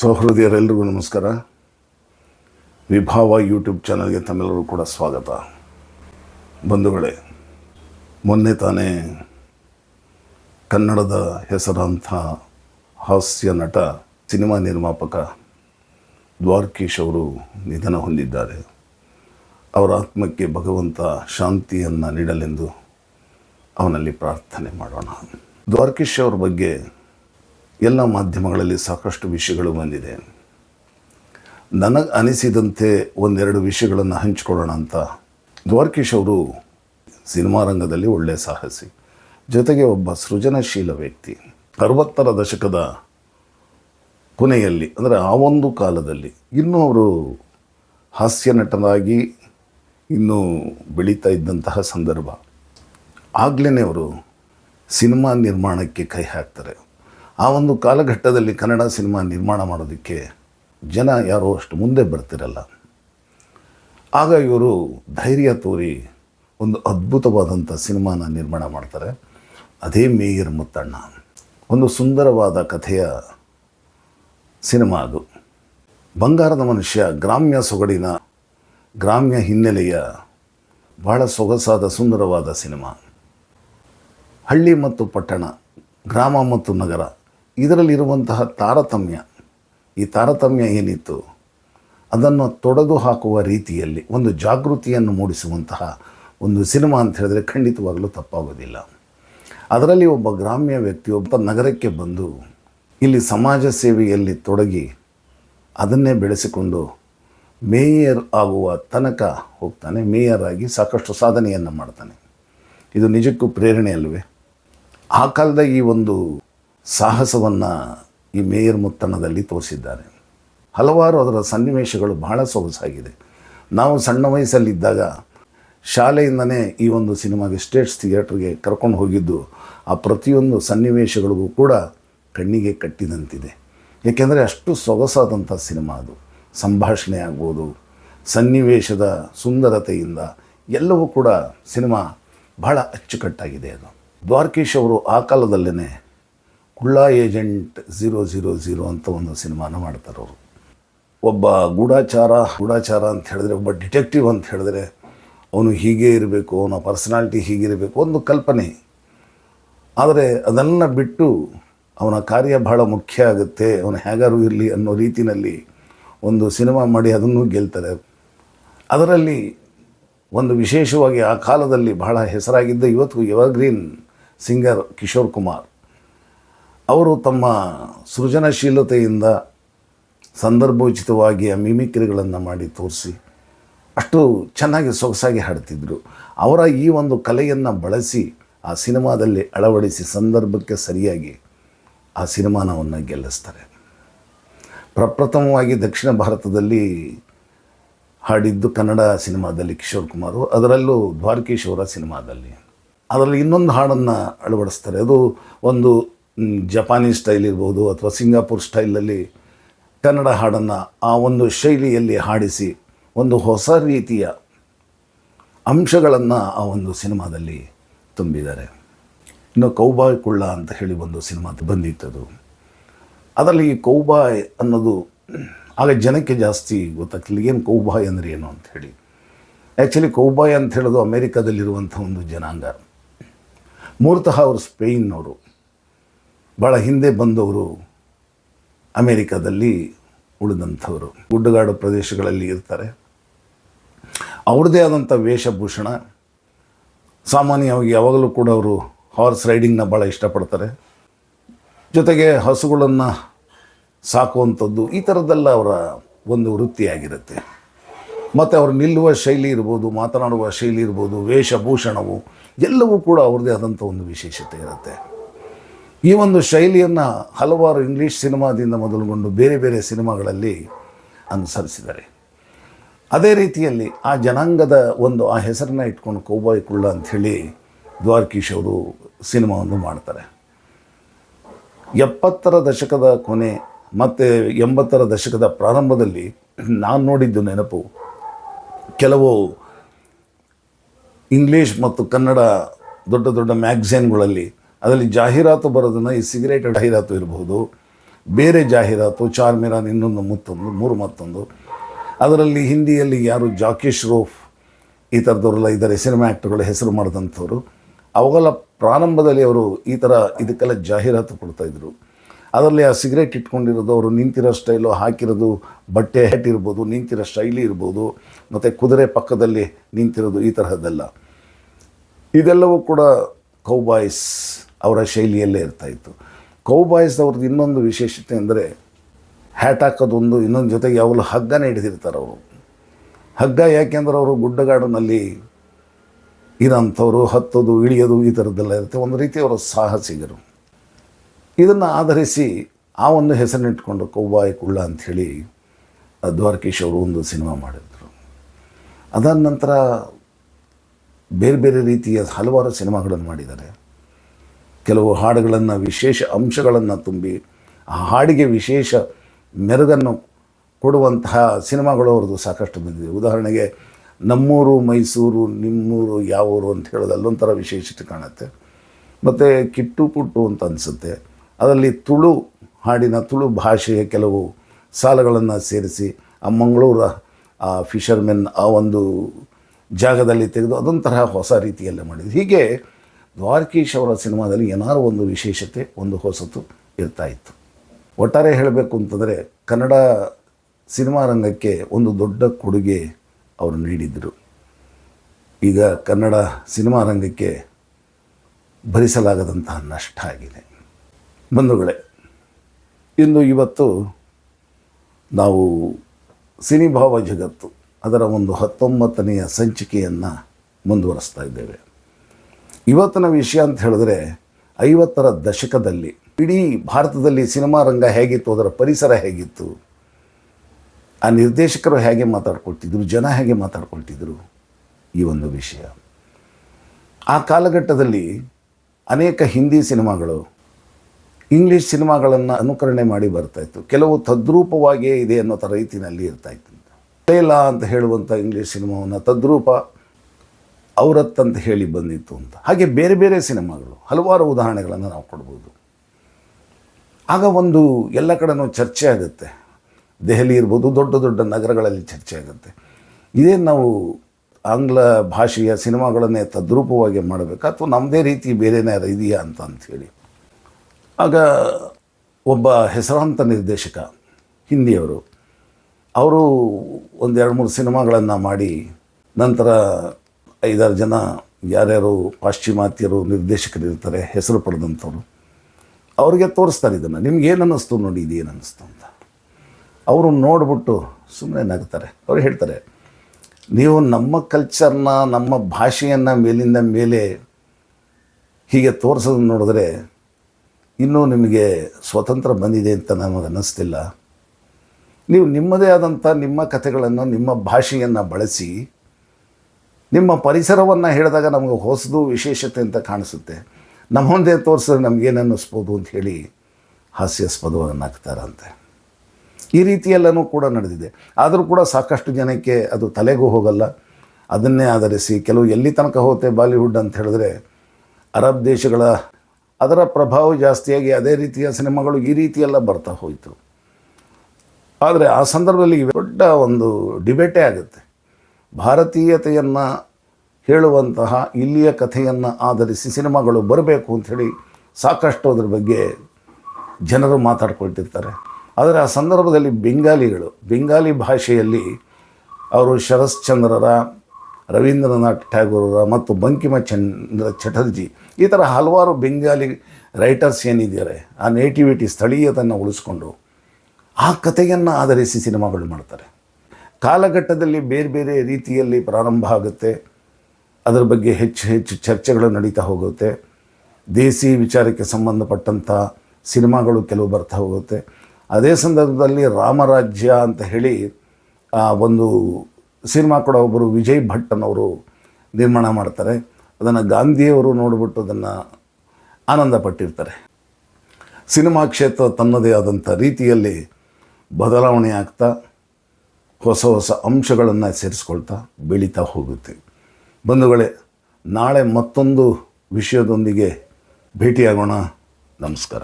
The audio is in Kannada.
ಸಹೃದಯರೆಲ್ಲರಿಗೂ ನಮಸ್ಕಾರ. ವಿಭಾವ ಯೂಟ್ಯೂಬ್ ಚಾನಲ್ಗೆ ತಮ್ಮೆಲ್ಲರೂ ಕೂಡ ಸ್ವಾಗತ. ಬಂಧುಗಳೇ, ಮೊನ್ನೆ ತಾನೇ ಕನ್ನಡದ ಹೆಸರಾಂತ ಹಾಸ್ಯ ನಟ, ಸಿನಿಮಾ ನಿರ್ಮಾಪಕ ದ್ವಾರಕೀಶ್ ಅವರು ನಿಧನ ಹೊಂದಿದ್ದಾರೆ. ಅವರ ಆತ್ಮಕ್ಕೆ ಭಗವಂತ ಶಾಂತಿಯನ್ನು ನೀಡಲೆಂದು ಅವನಲ್ಲಿ ಪ್ರಾರ್ಥನೆ ಮಾಡೋಣ. ದ್ವಾರಕೀಶ್ ಅವ್ರ ಬಗ್ಗೆ ಎಲ್ಲ ಮಾಧ್ಯಮಗಳಲ್ಲಿ ಸಾಕಷ್ಟು ವಿಷಯಗಳು ಬಂದಿದೆ. ನನಗೆ ಅನಿಸಿದಂತೆ ಒಂದೆರಡು ವಿಷಯಗಳನ್ನು ಹಂಚಿಕೊಳ್ಳೋಣ ಅಂತ. ದ್ವಾರಕೀಶ್ ಅವರು ಸಿನಿಮಾ ರಂಗದಲ್ಲಿ ಒಳ್ಳೆಯ ಸಾಹಸಿ. ಜೊತೆಗೆ ಒಬ್ಬ ಸೃಜನಶೀಲ ವ್ಯಕ್ತಿ. ಅರವತ್ತರ ದಶಕದ ಕೊನೆಯಲ್ಲಿ, ಅಂದರೆ ಆ ಒಂದು ಕಾಲದಲ್ಲಿ, ಇನ್ನೂ ಅವರು ಹಾಸ್ಯ ನಟನಾಗಿ ಇನ್ನೂ ಬೆಳೀತಾ ಇದ್ದಂತಹ ಸಂದರ್ಭ. ಆಗಲೇ ಅವರು ಸಿನಿಮಾ ನಿರ್ಮಾಣಕ್ಕೆ ಕೈ ಹಾಕ್ತಾರೆ. ಆ ಒಂದು ಕಾಲಘಟ್ಟದಲ್ಲಿ ಕನ್ನಡ ಸಿನಿಮಾ ನಿರ್ಮಾಣ ಮಾಡೋದಕ್ಕೆ ಜನ ಯಾರೋ ಅಷ್ಟು ಮುಂದೆ ಬರ್ತಿರಲ್ಲ. ಆಗ ಇವರು ಧೈರ್ಯ ತೋರಿ ಒಂದು ಅದ್ಭುತವಾದಂಥ ಸಿನಿಮಾನ ನಿರ್ಮಾಣ ಮಾಡ್ತಾರೆ. ಅದೇ ಮೇಯರ್ ಮುತ್ತಣ್ಣ. ಒಂದು ಸುಂದರವಾದ ಕಥೆಯ ಸಿನಿಮಾ ಅದು. ಬಂಗಾರದ ಮನುಷ್ಯ ಗ್ರಾಮ್ಯ ಸೊಗಡಿನ ಗ್ರಾಮ್ಯ ಹಿನ್ನೆಲೆಯ ಬಹಳ ಸೊಗಸಾದ ಸುಂದರವಾದ ಸಿನಿಮಾ. ಹಳ್ಳಿ ಮತ್ತು ಪಟ್ಟಣ, ಗ್ರಾಮ ಮತ್ತು ನಗರ ಇದರಲ್ಲಿರುವಂತಹ ತಾರತಮ್ಯ, ಈ ತಾರತಮ್ಯ ಏನಿತ್ತು? ಅದನ್ನು ತೊಡೆದು ಹಾಕುವ ರೀತಿಯಲ್ಲಿ, ಒಂದು ಜಾಗೃತಿಯನ್ನು ಮೂಡಿಸುವಂತಹ ಒಂದು ಸಿನಿಮಾ ಅಂತ ಹೇಳಿದ್ರೆ ಖಂಡಿತವಾಗಲೂ ತಪ್ಪಾಗೋದಿಲ್ಲ. ಅದರಲ್ಲಿ ಒಬ್ಬ ಗ್ರಾಮ್ಯ ವ್ಯಕ್ತಿ ಒಬ್ಬ ನಗರಕ್ಕೆ ಬಂದು, ಇಲ್ಲಿ ಸಮಾಜ ಸೇವೆಯಲ್ಲಿ ತೊಡಗಿ, ಅದನ್ನೇ ಬೆಳೆಸಿಕೊಂಡು ಮೇಯರ್ ಆಗುವ ತನಕ ಹೋಗ್ತಾನೆ, ಮೇಯರ್ ಆಗಿ ಸಾಕಷ್ಟು ಸಾಧನೆಯನ್ನು ಮಾಡ್ತಾನೆ. ಇದು ನಿಜಕ್ಕೂ ಪ್ರೇರಣೆ ಅಲ್ವೇ? ಆ ಕಾಲದ ಈ ಒಂದು ಸಾಹಸವನ್ನು ಈ ಮೇಯರ್ ಮುತ್ತನದಲ್ಲಿ ತೋರಿಸಿದ್ದಾರೆ. ಹಲವಾರು ಅದರ ಸನ್ನಿವೇಶಗಳು ಬಹಳ ಸೊಗಸಾಗಿದೆ. ನಾವು ಸಣ್ಣ ವಯಸ್ಸಲ್ಲಿದ್ದಾಗ ಶಾಲೆಯಿಂದನೇ ಈ ಒಂದು ಸಿನಿಮಾಗೆ ಸ್ಟೇಟ್ಸ್ ಥಿಯೇಟ್ರಿಗೆ ಕರ್ಕೊಂಡು ಹೋಗಿದ್ದು, ಆ ಪ್ರತಿಯೊಂದು ಸನ್ನಿವೇಶಗಳಿಗೂ ಕೂಡ ಕಣ್ಣಿಗೆ ಕಟ್ಟಿದಂತಿದೆ. ಏಕೆಂದರೆ ಅಷ್ಟು ಸೊಗಸಾದಂಥ ಸಿನಿಮಾ ಅದು. ಸಂಭಾಷಣೆ ಆಗ್ಬೋದು, ಸನ್ನಿವೇಶದ ಸುಂದರತೆಯಿಂದ ಎಲ್ಲವೂ ಕೂಡ ಸಿನಿಮಾ ಬಹಳ ಅಚ್ಚುಕಟ್ಟಾಗಿದೆ ಅದು. ದ್ವಾರಕೀಶ್ ಅವರು ಆ ಕಾಲದಲ್ಲೇ ಕುಳ್ಳ ಏಜೆಂಟ್ ಝೀರೋ ಝೀರೋ ಝೀರೋ ಅಂತ ಒಂದು ಸಿನಿಮಾನ ಮಾಡ್ತಾರೆ ಅವರು. ಒಬ್ಬ ಗೂಢಾಚಾರ ಗೂಢಾಚಾರ ಅಂತ ಹೇಳಿದ್ರೆ, ಒಬ್ಬ ಡಿಟೆಕ್ಟಿವ್ ಅಂತ ಹೇಳಿದ್ರೆ, ಅವನು ಹೀಗೆ ಇರಬೇಕು, ಅವನ ಪರ್ಸನಾಲಿಟಿ ಹೀಗಿರಬೇಕು ಒಂದು ಕಲ್ಪನೆ. ಆದರೆ ಅದನ್ನು ಬಿಟ್ಟು ಅವನ ಕಾರ್ಯ ಬಹಳ ಮುಖ್ಯ ಆಗುತ್ತೆ, ಅವನು ಹೇಗಾರು ಇರಲಿ ಅನ್ನೋ ರೀತಿಯಲ್ಲಿ ಒಂದು ಸಿನಿಮಾ ಮಾಡಿ ಅದನ್ನು ಗೆಲ್ತಾರೆ. ಅದರಲ್ಲಿ ಒಂದು ವಿಶೇಷವಾಗಿ ಆ ಕಾಲದಲ್ಲಿ ಬಹಳ ಹೆಸರಾಗಿದ್ದ ಇವತ್ತು ಎವರ್ಗ್ರೀನ್ ಸಿಂಗರ್ ಕಿಶೋರ್ ಕುಮಾರ್. ಅವರು ತಮ್ಮ ಸೃಜನಶೀಲತೆಯಿಂದ ಸಂದರ್ಭೋಚಿತವಾಗಿ ಆ ಮಿಮಿಕ್ರಿಗಳನ್ನು ಮಾಡಿ ತೋರಿಸಿ ಅಷ್ಟು ಚೆನ್ನಾಗಿ ಸೊಗಸಾಗಿ ಹಾಡ್ತಿದ್ರು. ಅವರ ಈ ಒಂದು ಕಲೆಯನ್ನು ಬಳಸಿ ಆ ಸಿನಿಮಾದಲ್ಲಿ ಅಳವಡಿಸಿ ಸಂದರ್ಭಕ್ಕೆ ಸರಿಯಾಗಿ ಆ ಸಿನಿಮಾನವನ್ನು ಗೆಲ್ಲಿಸ್ತಾರೆ. ಪ್ರಪ್ರಥಮವಾಗಿ ದಕ್ಷಿಣ ಭಾರತದಲ್ಲಿ ಹಾಡಿದ್ದು ಕನ್ನಡ ಸಿನಿಮಾದಲ್ಲಿ ಕಿಶೋರ್ ಕುಮಾರು. ಅದರಲ್ಲೂ ದ್ವಾರಕೀಶ್ ಅವರ ಸಿನಿಮಾದಲ್ಲಿ. ಅದರಲ್ಲಿ ಇನ್ನೊಂದು ಹಾಡನ್ನು ಅಳವಡಿಸ್ತಾರೆ. ಅದು ಒಂದು ಮ್, ಜಪಾನಿ ಸ್ಟೈಲ್ ಇರ್ಬೋದು ಅಥವಾ ಸಿಂಗಾಪುರ್ ಸ್ಟೈಲಲ್ಲಿ ಕನ್ನಡ ಹಾಡನ್ನು ಆ ಒಂದು ಶೈಲಿಯಲ್ಲಿ ಹಾಡಿಸಿ ಒಂದು ಹೊಸ ರೀತಿಯ ಅಂಶಗಳನ್ನು ಆ ಒಂದು ಸಿನಿಮಾದಲ್ಲಿ ತುಂಬಿದ್ದಾರೆ. ಇನ್ನು ಕೌಬಾಯ್ ಕುಳ್ಳ ಅಂತ ಹೇಳಿ ಒಂದು ಸಿನಿಮಾ ಬಂದಿತ್ತದು. ಅದರಲ್ಲಿ ಈ ಕೌಬಾಯ್ ಅನ್ನೋದು ಆಗ ಜನಕ್ಕೆ ಜಾಸ್ತಿ ಗೊತ್ತಾಗ್ತಿಲ್ಲ ಏನು ಕೌಬಾಯ್ ಅಂದರೆ ಏನು ಅಂತ ಹೇಳಿ. ಆ್ಯಕ್ಚುಲಿ ಕೌಬಾಯ್ ಅಂತ ಹೇಳೋದು ಅಮೇರಿಕಾದಲ್ಲಿರುವಂಥ ಒಂದು ಜನಾಂಗ. ಮೂಲತಃ ಅವರು ಸ್ಪೇನ್ನವರು. ಭಾಳ ಹಿಂದೆ ಬಂದವರು ಅಮೇರಿಕಾದಲ್ಲಿ ಉಳಿದಂಥವರು. ಗುಡ್ಡಗಾಡು ಪ್ರದೇಶಗಳಲ್ಲಿ ಇರ್ತಾರೆ. ಅವ್ರದ್ದೇ ಆದಂಥ ವೇಷಭೂಷಣ. ಸಾಮಾನ್ಯವಾಗಿ ಯಾವಾಗಲೂ ಕೂಡ ಅವರು ಹಾರ್ಸ್ ರೈಡಿಂಗ್ನ ಭಾಳ ಇಷ್ಟಪಡ್ತಾರೆ. ಜೊತೆಗೆ ಹಸುಗಳನ್ನು ಸಾಕುವಂಥದ್ದು ಈ ಥರದ್ದೆಲ್ಲ ಅವರ ಒಂದು ವೃತ್ತಿಯಾಗಿರುತ್ತೆ. ಮತ್ತು ಅವರು ನಿಲ್ಲುವ ಶೈಲಿ ಇರ್ಬೋದು, ಮಾತನಾಡುವ ಶೈಲಿ ಇರ್ಬೋದು, ವೇಷಭೂಷಣವು ಎಲ್ಲವೂ ಕೂಡ ಅವ್ರದ್ದೇ ಆದಂಥ ಒಂದು ವಿಶೇಷತೆ ಇರುತ್ತೆ. ಈ ಒಂದು ಶೈಲಿಯನ್ನು ಹಲವಾರು ಇಂಗ್ಲೀಷ್ ಸಿನಿಮಾದಿಂದ ಮೊದಲುಗೊಂಡು ಬೇರೆ ಬೇರೆ ಸಿನಿಮಾಗಳಲ್ಲಿ ಅನುಸರಿಸಿದ್ದಾರೆ. ಅದೇ ರೀತಿಯಲ್ಲಿ ಆ ಜನಾಂಗದ ಒಂದು ಆ ಹೆಸರನ್ನ ಇಟ್ಕೊಂಡು ಕೌಬಾಯ್ ಕುಳ್ಳ ಅಂಥೇಳಿ ದ್ವಾರಕೀಶ್ ಅವರು ಸಿನಿಮಾವನ್ನು ಮಾಡ್ತಾರೆ. ಎಪ್ಪತ್ತರ ದಶಕದ ಕೊನೆ ಮತ್ತು ಎಂಬತ್ತರ ದಶಕದ ಪ್ರಾರಂಭದಲ್ಲಿ ನಾನು ನೋಡಿದ್ದು ನೆನಪು ಕೆಲವು ಇಂಗ್ಲೀಷ್ ಮತ್ತು ಕನ್ನಡ ದೊಡ್ಡ ದೊಡ್ಡ ಮ್ಯಾಗ್ಝಿನ್ಗಳಲ್ಲಿ ಅದರಲ್ಲಿ ಜಾಹೀರಾತು ಬರೋದನ್ನು ಈ ಸಿಗರೇಟ್ ಜಾಹೀರಾತು ಇರಬಹುದು ಬೇರೆ ಜಾಹೀರಾತು ಚಾರ್ಮಿರಾನ್ ಇನ್ನೊಂದು ಮತ್ತೊಂದು, ಮೂರು ಮತ್ತೊಂದು. ಅದರಲ್ಲಿ ಹಿಂದಿಯಲ್ಲಿ ಯಾರು ಜಾಕಿ ಶ್ರೋಫ್ ಈ ಥರದವರೆಲ್ಲ ಇದ್ದಾರೆ, ಸಿನಿಮಾ ಆ್ಯಕ್ಟರ್ಗಳ ಹೆಸರು ಮಾಡಿದಂಥವ್ರು. ಅವಾಗೆಲ್ಲ ಪ್ರಾರಂಭದಲ್ಲಿ ಅವರು ಈ ಥರ ಇದಕ್ಕೆಲ್ಲ ಜಾಹೀರಾತು ಕೊಡ್ತಾಯಿದ್ರು ಅದರಲ್ಲಿ ಆ ಸಿಗರೇಟ್ ಇಟ್ಕೊಂಡಿರೋದು, ಅವರು ನಿಂತಿರೋ ಸ್ಟೈಲು ಹಾಕಿರೋದು, ಬಟ್ಟೆ ಹೆಟ್ ಇರ್ಬೋದು, ನಿಂತಿರೋ ಶೈಲಿ ಇರ್ಬೋದು, ಮತ್ತು ಕುದುರೆ ಪಕ್ಕದಲ್ಲಿ ನಿಂತಿರೋದು ಈ ತರಹದ್ದೆಲ್ಲ. ಇದೆಲ್ಲವೂ ಕೂಡ ಕೌಬಾಯ್ಸ್ ಅವರ ಶೈಲಿಯಲ್ಲೇ ಇರ್ತಾಯಿತ್ತು ಕೌಬಾಯ್ಸ್ ಅವ್ರದ್ದು ಇನ್ನೊಂದು ವಿಶೇಷತೆ ಅಂದರೆ ಹ್ಯಾಟ್ ಹಾಕೋದೊಂದು ಇನ್ನೊಂದು ಜೊತೆಗೆ ಯಾವಾಗಲೂ ಹಗ್ಗನೇ ಹಿಡಿದಿರ್ತಾರೆ ಅವರು. ಹಗ್ಗ ಯಾಕೆಂದ್ರೆ ಅವರು ಗುಡ್ಡಗಾಡಿನಲ್ಲಿ ಇರೋಂಥವ್ರು, ಹತ್ತೋದು, ಇಳಿಯೋದು ಈ ಥರದ್ದೆಲ್ಲ ಇರುತ್ತೆ. ಒಂದು ರೀತಿ ಅವರ ಸಾಹಸಿಗರು. ಇದನ್ನು ಆಧರಿಸಿ ಆ ಒಂದು ಹೆಸರಿನಿಟ್ಕೊಂಡು ಕೌಬಾಯ್ ಕುಳ್ಳ ಅಂಥೇಳಿ ದ್ವಾರಕೀಶ್ ಅವರು ಒಂದು ಸಿನಿಮಾ ಮಾಡಿದರು. ಅದಾದ ನಂತರ ಬೇರೆ ಬೇರೆ ರೀತಿಯ ಹಲವಾರು ಸಿನಿಮಾಗಳನ್ನು ಮಾಡಿದ್ದಾರೆ. ಕೆಲವು ಹಾಡುಗಳನ್ನು, ವಿಶೇಷ ಅಂಶಗಳನ್ನು ತುಂಬಿ, ಆ ಹಾಡಿಗೆ ವಿಶೇಷ ಮೆರುಗನ್ನು ಕೊಡುವಂತಹ ಸಿನಿಮಾಗಳು ಅವ್ರದ್ದು ಸಾಕಷ್ಟು ಬಂದಿದೆ. ಉದಾಹರಣೆಗೆ, ನಮ್ಮೂರು, ಮೈಸೂರು, ನಿಮ್ಮೂರು, ಯಾವೂರು ಅಂತ ಹೇಳೋದು ಅಲ್ಲೊಂಥರ ವಿಶೇಷತೆ ಕಾಣುತ್ತೆ. ಮತ್ತು ಕಿಟ್ಟು ಪುಟ್ಟು ಅಂತ ಅನಿಸುತ್ತೆ. ಅದರಲ್ಲಿ ತುಳು, ಹಾಡಿನ ತುಳು ಭಾಷೆಯ ಕೆಲವು ಸಾಲಗಳನ್ನು ಸೇರಿಸಿ, ಆ ಮಂಗಳೂರ, ಆ ಫಿಷರ್ಮೆನ್ ಆ ಒಂದು ಜಾಗದಲ್ಲಿ ತೆಗೆದು ಅದೊಂಥರ ಹೊಸ ರೀತಿಯಲ್ಲೇ ಮಾಡಿದ್ವಿ ಹೀಗೆ ದ್ವಾರಕೀಶ್ ಅವರ ಸಿನಿಮಾದಲ್ಲಿ ಏನಾರು ಒಂದು ವಿಶೇಷತೆ, ಒಂದು ಹೊಸತು ಇರ್ತಾ ಇತ್ತು. ಒಟ್ಟಾರೆ ಹೇಳಬೇಕು ಅಂತಂದರೆ ಕನ್ನಡ ಸಿನಿಮಾ ರಂಗಕ್ಕೆ ಒಂದು ದೊಡ್ಡ ಕೊಡುಗೆ ಅವರು ನೀಡಿದ್ದರು ಈಗ ಕನ್ನಡ ಸಿನಿಮಾ ರಂಗಕ್ಕೆ ಭರಿಸಲಾಗದಂತಹ ನಷ್ಟ ಆಗಿದೆ. ಬಂಧುಗಳೇ ಇಂದು ಇವತ್ತು ನಾವು ಸಿನಿಭಾವ ಜಗತ್ತು ಅದರ ಒಂದು ಹತ್ತೊಂಬತ್ತನೆಯ ಸಂಚಿಕೆಯನ್ನು ಮುಂದುವರಿಸ್ತಾ ಇದ್ದೇವೆ. ಇವತ್ತಿನ ವಿಷಯ ಅಂತ ಹೇಳಿದ್ರೆ ಐವತ್ತರ ದಶಕದಲ್ಲಿ, ಇಡೀ ಭಾರತದಲ್ಲಿ ಸಿನಿಮಾ ರಂಗ ಹೇಗಿತ್ತು, ಅದರ ಪರಿಸರ ಹೇಗಿತ್ತು, ಆ ನಿರ್ದೇಶಕರು ಹೇಗೆ ಮಾತಾಡ್ಕೊಳ್ತಿದ್ರು, ಜನ ಹೇಗೆ ಮಾತಾಡ್ಕೊಳ್ತಿದ್ರು ಈ ಒಂದು ವಿಷಯ. ಆ ಕಾಲಘಟ್ಟದಲ್ಲಿ ಅನೇಕ ಹಿಂದಿ ಸಿನಿಮಾಗಳು, ಇಂಗ್ಲೀಷ್ ಸಿನಿಮಾಗಳನ್ನು ಅನುಕರಣೆ ಮಾಡಿ ಬರ್ತಾಯಿತ್ತು ಕೆಲವು ತದ್ರೂಪವಾಗಿಯೇ ಇದೆ ಅನ್ನೋ ಥರ ರೀತಿಯಲ್ಲಿ ಇರ್ತಾಯಿತ್ತು ಲೈಲಾ ಅಂತ ಹೇಳುವಂಥ ಇಂಗ್ಲೀಷ್ ಸಿನಿಮಾವನ್ನು ತದ್ರೂಪ ಔರತ್ ಅಂತ ಹೇಳಿ ಬಂದಿತ್ತು ಅಂತ. ಹಾಗೆ ಬೇರೆ ಬೇರೆ ಸಿನಿಮಾಗಳು, ಹಲವಾರು ಉದಾಹರಣೆಗಳನ್ನು ನಾವು ಕೊಡ್ಬೋದು. ಆಗ ಒಂದು ಎಲ್ಲ ಕಡೆನೂ ಚರ್ಚೆ ಆಗುತ್ತೆ. ದೆಹಲಿ ಇರ್ಬೋದು, ದೊಡ್ಡ ದೊಡ್ಡ ನಗರಗಳಲ್ಲಿ ಚರ್ಚೆ ಆಗುತ್ತೆ. ಇದೇ ನಾವು ಆಂಗ್ಲ ಭಾಷೆಯ ಸಿನಿಮಾಗಳನ್ನೇ ತದ್ರೂಪವಾಗಿ ಮಾಡಬೇಕಾ? ಅಥವಾ ನಮ್ಮದೇ ರೀತಿ ಬೇರೆನೇ ಇದೆಯಾ ಅಂತ ಅಂಥೇಳಿ ಆಗ ಒಬ್ಬ ಹೆಸರಾಂತ ನಿರ್ದೇಶಕ, ಹಿಂದಿಯವರು, ಅವರು ಒಂದೆರಡು ಮೂರು ಸಿನಿಮಾಗಳನ್ನು ಮಾಡಿ ನಂತರ ಐದಾರು ಜನ ಯಾರ್ಯಾರು ಪಾಶ್ಚಿಮಾತ್ಯರು ನಿರ್ದೇಶಕರು ಇರ್ತಾರೆ ಹೆಸರು ಪಡೆದಂಥವ್ರು, ಅವ್ರಿಗೆ ತೋರಿಸ್ತಾರೆ ಇದನ್ನು. ನಿಮ್ಗೆ ಏನು ಅನ್ನಿಸ್ತು ನೋಡಿ ಇದೇನು ಅನ್ನಿಸ್ತು ಅಂತ. ಅವರು ನೋಡಿಬಿಟ್ಟು ಸುಮ್ಮನೆ ನಗ್ತಾರೆ. ಅವ್ರು ಹೇಳ್ತಾರೆ, ನೀವು ನಮ್ಮ ಕಲ್ಚರ್ನ ನಮ್ಮ ಭಾಷೆಯನ್ನು ಮೇಲಿಂದ ಮೇಲೆ ಹೀಗೆ ತೋರಿಸೋದನ್ನು ನೋಡಿದ್ರೆ ಇನ್ನೂ ನಿಮಗೆ ಸ್ವತಂತ್ರ ಬಂದಿದೆ ಅಂತ ನಮಗೆ ಅನ್ನಿಸ್ತಿಲ್ಲ. ನೀವು ನಿಮ್ಮದೇ ಆದಂಥ ನಿಮ್ಮ ಕಥೆಗಳನ್ನು, ನಿಮ್ಮ ಭಾಷೆಯನ್ನು ಬಳಸಿ ನಿಮ್ಮ ಪರಿಸರವನ್ನು ಹೇಳಿದಾಗ ನಮಗೆ ಹೊಸದು ವಿಶೇಷತೆ ಅಂತ ಕಾಣಿಸುತ್ತೆ. ನಮ್ಮ ಮುಂದೆ ತೋರಿಸಿದ್ರೆ ನಮಗೇನು ಅನ್ನಿಸ್ಬೋದು ಅಂತ ಹೇಳಿ ಹಾಸ್ಯಾಸ್ಪದವನ್ನು ಹಾಕ್ತಾರಂತೆ ಈ ರೀತಿಯೆಲ್ಲನೂ ಕೂಡ ನಡೆದಿದೆ. ಆದರೂ ಕೂಡ ಸಾಕಷ್ಟು ಜನಕ್ಕೆ ಅದು ತಲೆಗೂ ಹೋಗಲ್ಲ. ಅದನ್ನೇ ಆಧರಿಸಿ ಕೆಲವು ಎಲ್ಲಿ ತನಕ ಹೋಗುತ್ತೆ ಬಾಲಿವುಡ್ ಅಂತ ಹೇಳಿದ್ರೆ ಅರಬ್ ದೇಶಗಳ ಅದರ ಪ್ರಭಾವ ಜಾಸ್ತಿಯಾಗಿ ಅದೇ ರೀತಿಯ ಸಿನಿಮಾಗಳು ಈ ರೀತಿಯೆಲ್ಲ ಬರ್ತಾ ಹೋಯಿತು. ಆದರೆ ಆ ಸಂದರ್ಭದಲ್ಲಿ ದೊಡ್ಡ ಒಂದು ಡಿಬೇಟೇ ಆಗುತ್ತೆ. ಭಾರತೀಯತೆಯನ್ನು ಹೇಳುವಂತಹ ಇಲ್ಲಿಯ ಕಥೆಯನ್ನು ಆಧರಿಸಿ ಸಿನಿಮಾಗಳು ಬರಬೇಕು ಅಂಥೇಳಿ ಸಾಕಷ್ಟು ಅದ್ರ ಬಗ್ಗೆ ಜನರು ಮಾತಾಡ್ಕೊಳ್ತಿರ್ತಾರೆ. ಆದರೆ ಆ ಸಂದರ್ಭದಲ್ಲಿ ಬೆಂಗಾಲಿಗಳು, ಬೆಂಗಾಲಿ ಭಾಷೆಯಲ್ಲಿ ಅವರು ಶರಶ್ಚಂದ್ರರ ರವೀಂದ್ರನಾಥ್ ಟ್ಯಾಗೋರರ ಮತ್ತು ಬಂಕಿಮ ಚಂದ್ರ ಚಟರ್ಜಿ ಈ ಥರ ಹಲವಾರು ಬೆಂಗಾಲಿ ರೈಟರ್ಸ್ ಏನಿದ್ದಾರೆ, ಆ ನೇಟಿವಿಟಿ ಸ್ಥಳೀಯತನ್ನು ಉಳಿಸ್ಕೊಂಡು ಆ ಕಥೆಯನ್ನು ಆಧರಿಸಿ ಸಿನಿಮಾಗಳು ಮಾಡ್ತಾರೆ. ಕಾಲಘಟ್ಟದಲ್ಲಿ ಬೇರೆ ಬೇರೆ ರೀತಿಯಲ್ಲಿ ಪ್ರಾರಂಭ ಆಗುತ್ತೆ. ಅದರ ಬಗ್ಗೆ ಹೆಚ್ಚು ಹೆಚ್ಚು ಚರ್ಚೆಗಳು ನಡೀತಾ ಹೋಗುತ್ತೆ. ದೇಸಿ ವಿಚಾರಕ್ಕೆ ಸಂಬಂಧಪಟ್ಟಂಥ ಸಿನಿಮಾಗಳು ಕೆಲವು ಬರ್ತಾ ಹೋಗುತ್ತೆ. ಅದೇ ಸಂದರ್ಭದಲ್ಲಿ ರಾಮರಾಜ್ಯ ಅಂತ ಹೇಳಿ ಒಂದು ಸಿನಿಮಾ ಕೂಡ ಒಬ್ಬರು ವಿಜಯ್ ಭಟ್ ಅನ್ನೋರು ನಿರ್ಮಾಣ ಮಾಡ್ತಾರೆ. ಅದನ್ನು ಗಾಂಧಿಯವರು ನೋಡಿಬಿಟ್ಟು ಅದನ್ನು ಆನಂದ ಪಟ್ಟಿರ್ತಾರೆ ಸಿನಿಮಾ ಕ್ಷೇತ್ರ ತನ್ನದೇ ಆದಂಥ ರೀತಿಯಲ್ಲಿ ಬದಲಾವಣೆ ಆಗ್ತಾ ಹೊಸ ಹೊಸ ಅಂಶಗಳನ್ನು ಸೇರಿಸ್ಕೊಳ್ತಾ ಬೆಳೀತಾ ಹೋಗುತ್ತೆ. ಬಂಧುಗಳೇ ನಾಳೆ ಮತ್ತೊಂದು ವಿಷಯದೊಂದಿಗೆ ಭೇಟಿಯಾಗೋಣ. ನಮಸ್ಕಾರ.